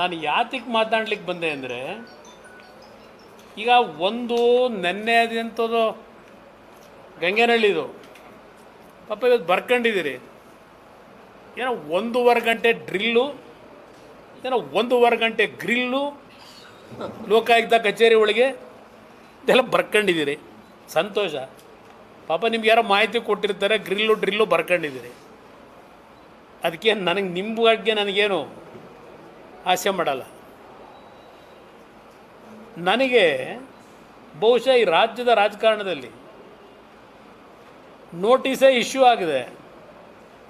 ನಾನು ಯಾತಕ್ಕೆ ಮಾತಾಡ್ಲಿಕ್ಕೆ ಬಂದೆ ಅಂದರೆ, ಈಗ ಒಂದು ನೆನ್ನೆ ಅದಂಥದ್ದು ಗಂಗೆನಹಳ್ಳಿದು ಪಾಪ ಇವತ್ತು ಬರ್ಕೊಂಡಿದ್ದೀರಿ. ಏನೋ ಒಂದೂವರೆ ಗಂಟೆ ಡ್ರಿಲ್ಲು, ಏನೋ ಒಂದೂವರೆ ಗಂಟೆ ಗ್ರಿಲ್ಲು, ಲೋಕಾಯುಕ್ತ ಕಚೇರಿ ಒಳಗೆ ಇದೆಲ್ಲ ಬರ್ಕೊಂಡಿದ್ದೀರಿ. ಸಂತೋಷ. ಪಾಪ ನಿಮ್ಗೆ ಯಾರೋ ಮಾಹಿತಿ ಕೊಟ್ಟಿರ್ತಾರೆ, ಗ್ರಿಲ್ಲು ಡ್ರಿಲ್ಲು ಬರ್ಕೊಂಡಿದ್ದೀರಿ. ಅದಕ್ಕೆ ನನಗೆ ನಿಮ್ಮ ಬಗ್ಗೆ ನನಗೇನು ಆಸೆ ಮಾಡಲ್ಲ. ನನಗೆ ಬಹುಶಃ ಈ ರಾಜ್ಯದ ರಾಜಕಾರಣದಲ್ಲಿ ನೋಟಿಸೇ ಇಶ್ಯೂ ಆಗಿದೆ.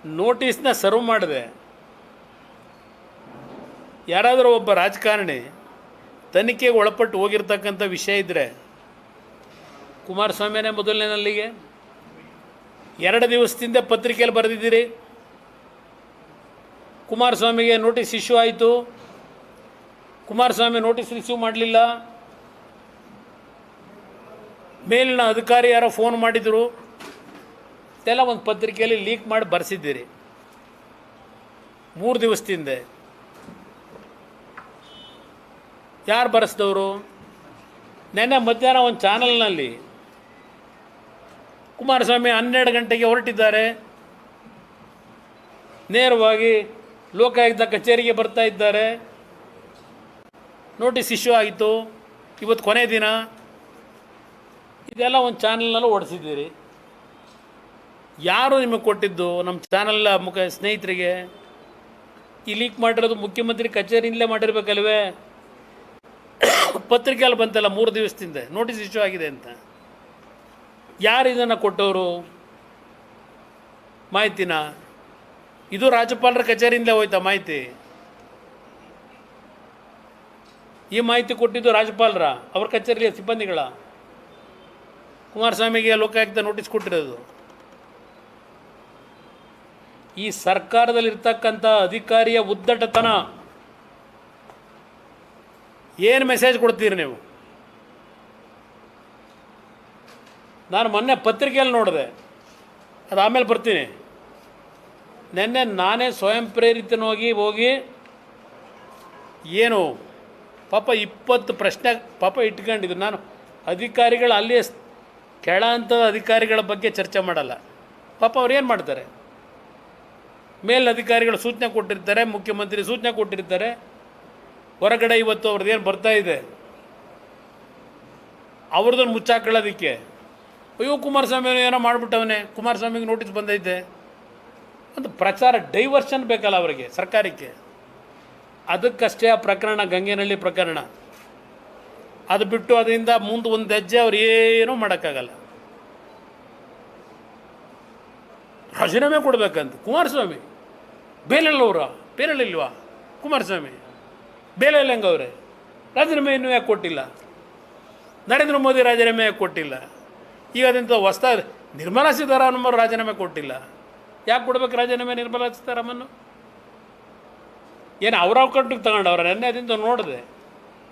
ನೋಟಿಸ್ನ ಸರ್ವ್ ಮಾಡಿದೆ. ಯಾರಾದರೂ ಒಬ್ಬ ರಾಜಕಾರಣಿ ತನಿಖೆಗೆ ಒಳಪಟ್ಟು ಹೋಗಿರ್ತಕ್ಕಂಥ ವಿಷಯ ಇದ್ದರೆ ಕುಮಾರಸ್ವಾಮಿನೇ ಮೊದಲನೇನಲ್ಲಿಗೆ ಎರಡು ದಿವಸದಿಂದ ಪತ್ರಿಕೆಯಲ್ಲಿ ಬರೆದಿದ್ದೀರಿ. ಕುಮಾರಸ್ವಾಮಿಗೆ ನೋಟಿಸ್ ಇಶ್ಯೂ ಆಯಿತು. ಕುಮಾರಸ್ವಾಮಿ ನೋಟಿಸ್ ರಿಸೀವ್ ಮಾಡಲಿಲ್ಲ. ಮೇಲಿನ ಅಧಿಕಾರಿ ಯಾರೋ ಫೋನ್ ಮಾಡಿದರು. ಇದೆಲ್ಲ ಒಂದು ಪತ್ರಿಕೆಯಲ್ಲಿ ಲೀಕ್ ಮಾಡಿ ಬರೆಸಿದ್ದೀರಿ. ಮೂರು ದಿವಸದಿಂದ. ಯಾರು ಬರೆಸಿದವರು? ನೆನ್ನೆ ಮಧ್ಯಾಹ್ನ ಒಂದು ಚಾನಲ್ನಲ್ಲಿ ಕುಮಾರಸ್ವಾಮಿ ಹನ್ನೆರಡು ಗಂಟೆಗೆ ಹೊರಟಿದ್ದಾರೆ. ನೇರವಾಗಿ ಲೋಕಾಯುಕ್ತ ಕಚೇರಿಗೆ ಬರ್ತಾ ಇದ್ದಾರೆ. ನೋಟಿಸ್ ಇಶ್ಯೂ ಆಯಿತು ಇವತ್ತು ಕೊನೆ ದಿನ. ಇದೆಲ್ಲ ಒಂದು ಚಾನಲ್ನಲ್ಲೂ ಓಡಿಸಿದ್ದೀರಿ. ಯಾರು ನಿಮಗೆ ಕೊಟ್ಟಿದ್ದು? ನಮ್ಮ ಚಾನಲ್ ಮುಖ ಸ್ನೇಹಿತರಿಗೆ. ಈ ಲೀಕ್ ಮಾಡಿರೋದು ಮುಖ್ಯಮಂತ್ರಿ ಕಚೇರಿಯಿಂದಲೇ ಮಾಡಿರ್ಬೇಕಲ್ವೇ? ಪತ್ರಿಕೆಯಲ್ಲಿ ಬಂತಲ್ಲ ಮೂರು ದಿವಸದಿಂದ. ನೋಟಿಸ್ ಇಶ್ಯೂ ಆಗಿದೆ ಅಂತ. ಯಾರು ಇದನ್ನು ಕೊಟ್ಟವರು? ಮಾಹಿತಿನ? ಇದು ರಾಜ್ಯಪಾಲರ ಕಚೇರಿಯಿಂದಲೇ ಹೋಯ್ತಾ ಮಾಹಿತಿ? ಈ ಮಾಹಿತಿ ಕೊಟ್ಟಿದ್ದು ರಾಜ್ಯಪಾಲರ, ಅವ್ರ ಕಚೇರಿಯ ಸಿಬ್ಬಂದಿಗಳ. ಕುಮಾರಸ್ವಾಮಿಗೆ ಲೋಕಾಯುಕ್ತ ನೋಟಿಸ್ ಕೊಟ್ಟಿರೋದು. ಈ ಸರ್ಕಾರದಲ್ಲಿರ್ತಕ್ಕಂಥ ಅಧಿಕಾರಿಯ ಉದ್ದಟತನ. ಏನು ಮೆಸೇಜ್ ಕೊಡ್ತೀರಿ ನೀವು? ನಾನು ಮೊನ್ನೆ ಪತ್ರಿಕೆಯಲ್ಲಿ ನೋಡಿದೆ. ಅದು ಆಮೇಲೆ ಬರ್ತೀನಿ. ನಿನ್ನೆ ನಾನೇ ಸ್ವಯಂ ಪ್ರೇರಿತನಾಗಿ ಹೋಗಿ ಏನು ಪಾಪ ಇಪ್ಪತ್ತು ಪ್ರಶ್ನೆ ಪಾಪ ಇಟ್ಕೊಂಡಿದ್ದು ನಾನು ಅಧಿಕಾರಿಗಳು ಅಲ್ಲಿಯೇ ಕೆಳ ಹಂತದ ಅಧಿಕಾರಿಗಳ ಬಗ್ಗೆ ಚರ್ಚೆ ಮಾಡಲ್ಲ. ಪಾಪ ಅವ್ರು ಏನು ಮಾಡ್ತಾರೆ? ಮೇಲ್ ಅಧಿಕಾರಿಗಳು ಸೂಚನೆ ಕೊಟ್ಟಿರ್ತಾರೆ, ಮುಖ್ಯಮಂತ್ರಿ ಸೂಚನೆ ಕೊಟ್ಟಿರ್ತಾರೆ. ಹೊರಗಡೆ ಇವತ್ತು ಅವ್ರದ್ದು ಏನು ಬರ್ತಾ ಇದೆ? ಅವ್ರದ್ದನ್ನು ಮುಚ್ಚಾಕೊಳ್ಳೋದಕ್ಕೆ. ಅಯ್ಯೋ, ಕುಮಾರಸ್ವಾಮಿ ಏನೋ ಮಾಡಿಬಿಟ್ಟವನೇ, ಕುಮಾರಸ್ವಾಮಿಗೆ ನೋಟಿಸ್ ಬಂದೈತೆ. ಒಂದು ಪ್ರಚಾರ ಡೈವರ್ಷನ್ ಬೇಕಲ್ಲ ಅವರಿಗೆ ಸರ್ಕಾರಕ್ಕೆ. ಅದಕ್ಕಷ್ಟೇ ಆ ಪ್ರಕರಣ, ಗಂಗೆನಹಳ್ಳಿ ಪ್ರಕರಣ. ಅದು ಬಿಟ್ಟು ಅದರಿಂದ ಮುಂದೆ ಒಂದು ಹೆಜ್ಜೆ ಅವ್ರು ಏನೂ ಮಾಡೋಕ್ಕಾಗಲ್ಲ. ರಾಜೀನಾಮೆ ಕೊಡಬೇಕಂತ, ಕುಮಾರಸ್ವಾಮಿ. ಬೇಲೆಲ್ಲವ್ರ ಬೇರೆಲ್ಲಿಲ್ವಾ ಕುಮಾರಸ್ವಾಮಿ. ಬೇಲೆಲ್ಲ ಹೆಂಗವ್ರೆ ರಾಜೀನಾಮೆ ಇನ್ನೂ ಯಾಕೆ ಕೊಟ್ಟಿಲ್ಲ? ನರೇಂದ್ರ ಮೋದಿ ರಾಜೀನಾಮೆ ಯಾಕೆ ಕೊಟ್ಟಿಲ್ಲ? ಈಗ ಅದಂತ ಹೊಸ್ತಾ ನಿರ್ಮಲಾ ಸೀತಾರಾಮನ್ ರಾಜೀನಾಮೆ ಕೊಟ್ಟಿಲ್ಲ. ಯಾಕೆ ಕೊಡ್ಬೇಕು ರಾಜೀನಾಮೆ ನಿರ್ಮಲಾ ಸೀತಾರಾಮನ್? ಏನು ಅವ್ರ ಕಟ್ಟಿಗೆ ತಗೊಂಡವ್ರ ನೆನ್ನೆ ಅದಿಂದ ನೋಡಿದೆ.